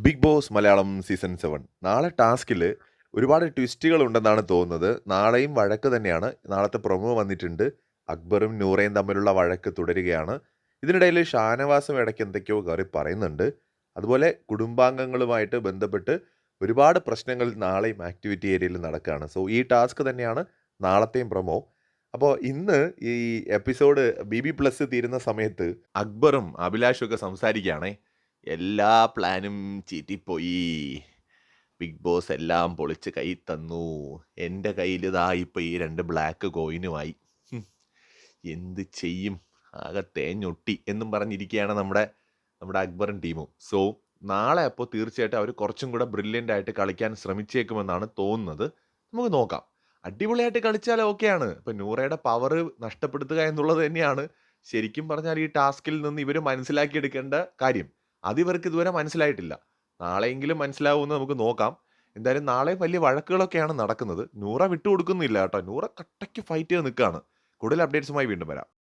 Bigg Boss Malayalam season seven. നാളെ ടാസ്കിൽ ഒരുപാട് ട്വിസ്റ്റുകൾ ഉണ്ടെന്നാണ് തോന്നുന്നത്. നാളെയും വഴക്ക് തന്നെയാണ്. നാളത്തെ പ്രൊമോ വന്നിട്ടുണ്ട്. അക്ബറും നൂറയും തമ്മിലുള്ള വഴക്ക് തുടരുകയാണ്. ഇതിനിടയിൽ ഷാനവാസും ഇടയ്ക്ക് എന്തൊക്കെയോ കയറി പറയുന്നുണ്ട്. അതുപോലെ കുടുംബാംഗങ്ങളുമായിട്ട് ബന്ധപ്പെട്ട് ഒരുപാട് പ്രശ്നങ്ങൾ നാളെയും ആക്ടിവിറ്റി ഏരിയയിൽ നടക്കുകയാണ്. സോ ഈ ടാസ്ക് തന്നെയാണ് നാളത്തെയും പ്രൊമോ. അപ്പോൾ ഇന്ന് ഈ എപ്പിസോഡ് ബി ബി പ്ലസ് തീരുന്ന സമയത്ത് അക്ബറും അഭിലാഷും ഒക്കെ സംസാരിക്കുകയാണേ. എല്ലാ പ്ലാനും ചീറ്റിപ്പോയി. ബിഗ് ബോസ് എല്ലാം പൊളിച്ച് കൈ തന്നു. എന്റെ കയ്യിൽ ഇപ്പോൾ ഈ രണ്ട് ബ്ലാക്ക് കോയിനുമായി. എന്ത് ചെയ്യും? ആകെ തേഞ്ഞൊട്ടി എന്നും പറഞ്ഞിരിക്കുകയാണ് നമ്മുടെ നമ്മുടെ അക്ബറും ടീമും. സോ നാളെ അപ്പോൾ തീർച്ചയായിട്ടും അവർ കുറച്ചും കൂടെ ബ്രില്യന്റ് ആയിട്ട് കളിക്കാൻ ശ്രമിച്ചേക്കുമെന്നാണ് തോന്നുന്നത്. നമുക്ക് നോക്കാം. അടിപൊളിയായിട്ട് കളിച്ചാൽ ഓക്കെയാണ്. ഇപ്പം നൂറയുടെ പവർ നഷ്ടപ്പെടുത്തുക എന്നുള്ളത് തന്നെയാണ് ശരിക്കും പറഞ്ഞാൽ ഈ ടാസ്കിൽ നിന്ന് ഇവർ മനസ്സിലാക്കിയെടുക്കേണ്ട കാര്യം. അത് ഇവർക്ക് ഇതുവരെ മനസ്സിലായിട്ടില്ല. നാളെയെങ്കിലും മനസ്സിലാവുമെന്ന് നമുക്ക് നോക്കാം. എന്തായാലും നാളെ വലിയ വഴക്കുകളൊക്കെയാണ് നടക്കുന്നത്. നൂറ വിട്ടുകൊടുക്കുന്നില്ല കേട്ടോ. നൂറ കട്ടയ്ക്ക് ഫൈറ്റ് ചെയ്ത് നിൽക്കുകയാണ്. കൂടുതൽ അപ്ഡേറ്റ്സുമായി വീണ്ടും വരാം.